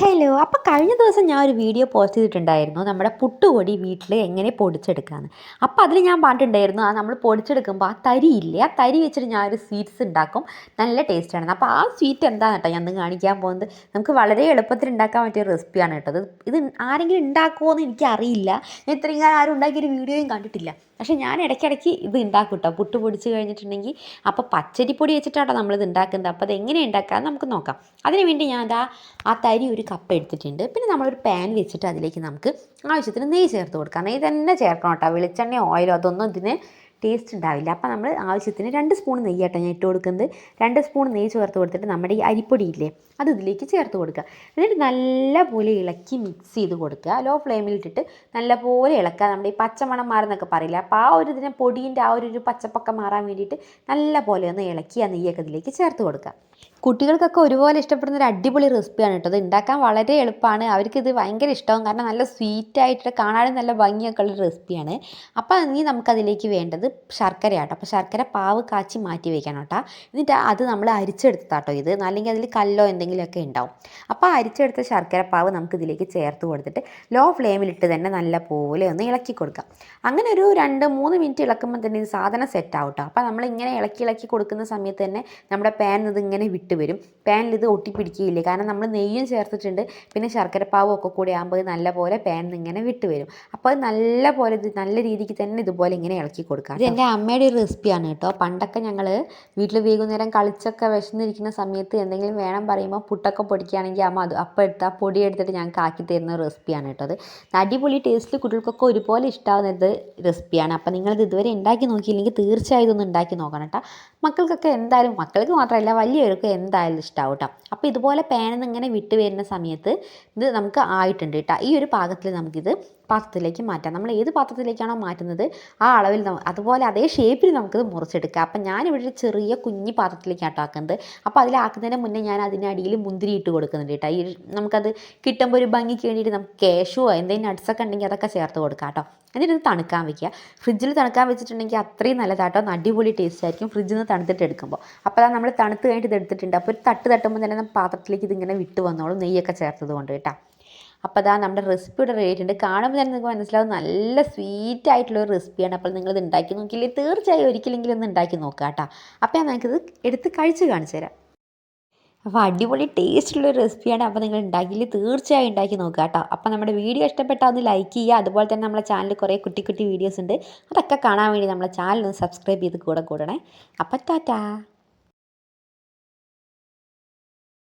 Hello അപ്പോൾ കഴിഞ്ഞ ദിവസം ഞാൻ ഒരു വീഡിയോ പോസ്റ്റ് ചെയ്തിട്ടുണ്ടായിരുന്നു. നമ്മുടെ പുട്ടുപൊടി വീട്ടിൽ എങ്ങനെ പൊടിച്ചെടുക്കാമെന്ന് അപ്പോൾ അതിൽ ഞാൻ പറഞ്ഞിട്ടുണ്ടായിരുന്നു ആ നമ്മൾ പൊടിച്ചെടുക്കുമ്പോൾ ആ തരി ഇല്ലേ? ആ തരി വെച്ചിട്ട് ഞാൻ ഒരു സ്വീറ്റ്സ് ഉണ്ടാക്കും. നല്ല ടേസ്റ്റാണ് അപ്പോൾ ആ സ്വീറ്റ് എന്താണെന്ന് കേട്ടോ ഞാൻ കാണിക്കാൻ പോകുന്നത്. നമുക്ക് വളരെ എളുപ്പത്തിൽ ഉണ്ടാക്കാൻ പറ്റിയ റെസിപ്പിയാണ് കേട്ടോ ഇത്. ആരെങ്കിലും ഉണ്ടാക്കുമോ എന്ന് എനിക്കറിയില്ല. ഞാൻ ഇത്രയും കാലം ആരും ഉണ്ടാക്കിയൊരു വീഡിയോയും കണ്ടിട്ടില്ല. പക്ഷേ ഞാൻ ഇടയ്ക്കിടയ്ക്ക് ഇത് ഉണ്ടാക്കും കേട്ടോ പുട്ട് പൊടിച്ച് കഴിഞ്ഞിട്ടുണ്ടെങ്കിൽ. അപ്പോൾ പച്ചരിപ്പൊടി നമ്മൾ നമ്മളിത് ഉണ്ടാക്കുന്നത്. അപ്പോൾ അത് എങ്ങനെ ഉണ്ടാക്കാമെന്ന് നമുക്ക് നോക്കാം. അതിനുവേണ്ടി ഞാൻ അതാ ആ തരി ഒരു കപ്പ് എടുത്തിട്ടുണ്ട്. പിന്നെ നമ്മളൊരു പാൻ വെച്ചിട്ട് അതിലേക്ക് നമുക്ക് ആവശ്യത്തിന് നെയ്യ് ചേർത്ത് കൊടുക്കാം. നെയ്യ് തന്നെ ചേർക്കണം കേട്ടോ. വെളിച്ചെണ്ണയോ ഓയിലോ അതൊന്നും ഇതിന് ടേസ്റ്റ് ഉണ്ടാവില്ല. അപ്പോൾ നമ്മൾ ആവശ്യത്തിന് രണ്ട് സ്പൂൺ നെയ്യ് കേട്ടോ ഞാൻ ഇട്ട് കൊടുക്കുന്നത്. രണ്ട് സ്പൂൺ നെയ്യ് ചേർത്ത് കൊടുത്തിട്ട് നമ്മുടെ ഈ അരിപ്പൊടിയില്ലേ അത് ഇതിലേക്ക് ചേർത്ത് കൊടുക്കുക. എന്നിട്ട് നല്ലപോലെ ഇളക്കി മിക്സ് ചെയ്ത് കൊടുക്കുക. ലോ ഫ്ലെയിമിൽ ഫ്ലെയിമിലിട്ടിട്ട് നല്ലപോലെ ഇളക്കുക. നമ്മുടെ ഈ പച്ചമണം മാറുന്നൊക്കെ പറയില്ല? അപ്പോൾ ആ ഒരു ഇതിനെ പൊടീന്റെ ആ ഒരു പച്ചപ്പൊക്കെ മാറാൻ വേണ്ടിയിട്ട് നല്ലപോലെ ഒന്ന് ഇളക്കി ആ നെയ്യൊക്കെ ഇതിലേക്ക് ചേർത്ത് കൊടുക്കുക. കുട്ടികൾക്കൊക്കെ ഒരുപോലെ ഇഷ്ടപ്പെടുന്ന ഒരു അടിപൊളി റെസിപ്പിയാണ് കേട്ടോ. ഇത് ഉണ്ടാക്കാൻ വളരെ എളുപ്പമാണ്. അവർക്ക് ഇത് ഭയങ്കര ഇഷ്ടമാവും. കാരണം നല്ല സ്വീറ്റ് ആയിട്ട് കാണാനും നല്ല ഭംഗിയൊക്കെ ഉള്ള റെസിപ്പിയാണ്. അപ്പോൾ ഇനി നമുക്കതിലേക്ക് വേണ്ടത് ശർക്കര ശർക്കരയാട്ടോ അപ്പോൾ ശർക്കര പാവ് കാച്ചി മാറ്റി വെക്കണം കേട്ടോ. എന്നിട്ട് അത് നമ്മൾ അരിച്ചെടുത്താട്ടോ ഇത്. അല്ലെങ്കിൽ അതിൽ കല്ലോ എന്തെങ്കിലുമൊക്കെ ഉണ്ടാവും. അപ്പോൾ അരിച്ചെടുത്ത ശർക്കര പാവ് നമുക്ക് ഇതിലേക്ക് ചേർത്ത് കൊടുത്തിട്ട് ലോ ഫ്ലെയിമിലിട്ട് തന്നെ നല്ല പോലെ ഒന്ന് ഇളക്കി കൊടുക്കാം അങ്ങനെ ഒരു രണ്ട് മൂന്ന് മിനിറ്റ് ഇളക്കുമ്പോൾ തന്നെ ഇത് സാധനം സെറ്റ് ആവും കേട്ടോ. അപ്പോൾ നമ്മൾ ഇങ്ങനെ ഇളക്കി ഇളക്കി കൊടുക്കുന്ന സമയത്ത് തന്നെ നമ്മുടെ പാൻ ഇത് ഇങ്ങനെ വിട്ട് വരും. പാനിൽ ഇത് ഒട്ടിപ്പിടിക്കുകയില്ല? കാരണം നമ്മൾ നെയ്യും ചേർത്തിട്ടുണ്ട്. പിന്നെ ശർക്കരപ്പാവും ഒക്കെ കൂടി ആകുമ്പോൾ നല്ലപോലെ പാനിൽ ഇങ്ങനെ വിട്ട് വരും. അപ്പോൾ അത് നല്ല പോലെ നല്ല രീതിക്ക് തന്നെ ഇതുപോലെ ഇങ്ങനെ ഇളക്കി കൊടുക്കാം ഇത് എന്റെ അമ്മയുടെ ഒരു റെസിപ്പിയാണ് കേട്ടോ. പണ്ടൊക്കെ ഞങ്ങൾ വീട്ടിൽ വൈകുന്നേരം കളിച്ചൊക്കെ വിശന്നിരിക്കുന്ന സമയത്ത് എന്തെങ്കിലും വേണം പറയുമ്പോൾ പുട്ടൊക്കെ പൊടിക്കുകയാണെങ്കിൽ അമ്മ അത് അപ്പം എടുത്ത് ആ പൊടി എടുത്തിട്ട് ഞങ്ങൾക്ക് ആക്കി തരുന്ന റെസിപ്പിയാണ് കേട്ടോ അത്. അടിപൊളി ടേസ്റ്റിൽ കുട്ടികൾക്കൊക്കെ ഒരുപോലെ ഇഷ്ടാവുന്ന ഇത് റെസിപ്പിയാണ് അപ്പോൾ നിങ്ങളിത് ഇതുവരെ ഉണ്ടാക്കി നോക്കിയില്ലെങ്കിൽ തീർച്ചയായും ഇതൊന്ന് ഉണ്ടാക്കി നോക്കണം കേട്ടോ. മക്കൾക്കൊക്കെ എന്തായാലും മക്കൾക്ക് മാത്രമല്ല വലിയവർക്ക് എന്തായാലും ഇഷ്ടമാവും കേട്ടോ അപ്പോൾ ഇതുപോലെ പേനന്നിങ്ങനെ നിന്ന് ഇങ്ങനെ വരുന്ന സമയത്ത് ഇത് നമുക്ക് ആയിട്ടുണ്ട് കേട്ടോ ഈ ഒരു പാകത്തിൽ നമുക്കിത് പാത്രത്തിലേക്ക് മാറ്റാം. നമ്മൾ ഏത് പാത്രത്തിലേക്കാണോ മാറ്റുന്നത് ആ അളവിൽ അതുപോലെ അതേ ഷേപ്പിൽ നമുക്കത് മുറിച്ചെടുക്കാം. അപ്പം ഞാനിവിടെ ഒരു ചെറിയ കുഞ്ഞി പാത്രത്തിലേക്കാട്ടോ ആക്കുന്നത്. അപ്പോൾ അതിലാക്കുന്നതിന് മുന്നേ ഞാൻ അതിനടിയിൽ മുന്തിരി ഇട്ട് കൊടുക്കുന്നുണ്ട് കേട്ടോ. ഈ നമുക്കത് കിട്ടുമ്പോൾ ഒരു ഭംഗിക്ക് വേണ്ടിയിട്ട് നമുക്ക് കേശുവോ എന്തെങ്കിലും നട്ട്സൊക്കെ ഉണ്ടെങ്കിൽ അതൊക്കെ ചേർത്ത് കൊടുക്കാം കേട്ടോ. എന്നിട്ട് ഇത് തണുക്കാൻ വെക്കുക. ഫ്രിഡ്ജിൽ തണുക്കാൻ വെച്ചിട്ടുണ്ടെങ്കിൽ അത്രയും നല്ലതാട്ടോ. അടിപൊളി ടേസ്റ്റ് ആയിരിക്കും ഫ്രിഡ്ജിൽ നിന്ന് തണുത്തിട്ട് എടുക്കുമ്പോൾ. അപ്പോൾ അതാ നമ്മൾ തണുത്ത് കഴിഞ്ഞിട്ട് ഇത് എടുത്തിട്ടുണ്ട്. അപ്പോൾ ഒരു തട്ട് തട്ടുമ്പോൾ തന്നെ പാത്രത്തിലേക്ക് ഇതിങ്ങനെ വിട്ട് വന്നോളും നെയ്യൊക്കെ ചേർത്തത് കൊണ്ട് കേട്ടോ. അപ്പോൾ അതാ നമ്മുടെ റെസിപ്പിയുടെ റേറ്റ് ഉണ്ട്. കാണുമ്പോൾ തന്നെ നിങ്ങൾക്ക് മനസ്സിലാവും നല്ല സ്വീറ്റ് ആയിട്ടുള്ള ഒരു റെസിപ്പിയാണ് അപ്പോൾ നിങ്ങൾ ഇത് ഉണ്ടാക്കി നോക്കില്ലേ തീർച്ചയായും ഒരിക്കലെങ്കിലും ഒന്ന് ഉണ്ടാക്കി നോക്കുക കേട്ടോ. അപ്പോൾ ഞാൻ നിങ്ങൾക്കിത് എടുത്ത് കഴിച്ച് കാണിച്ചു തരാം. അപ്പോൾ അടിപൊളി ടേസ്റ്റുള്ള ഒരു റെസിപ്പിയാണ് അപ്പോൾ നിങ്ങൾ ഉണ്ടാക്കിയില്ലേ? തീർച്ചയായും ഉണ്ടാക്കി നോക്കുക കേട്ടോ. അപ്പോൾ നമ്മുടെ വീഡിയോ ഇഷ്ടപ്പെട്ടാൽ ഒന്ന് ലൈക്ക് ചെയ്യുക. അതുപോലെ തന്നെ നമ്മുടെ ചാനലിൽ കുറേ കുട്ടി കുട്ടി വീഡിയോസ് ഉണ്ട്. അതൊക്കെ കാണാൻ വേണ്ടി നമ്മുടെ ചാനൽ ഒന്ന് സബ്സ്ക്രൈബ് ചെയ്ത് കൂടെ കൂടണേ. അപ്പോൾ ടാറ്റാ.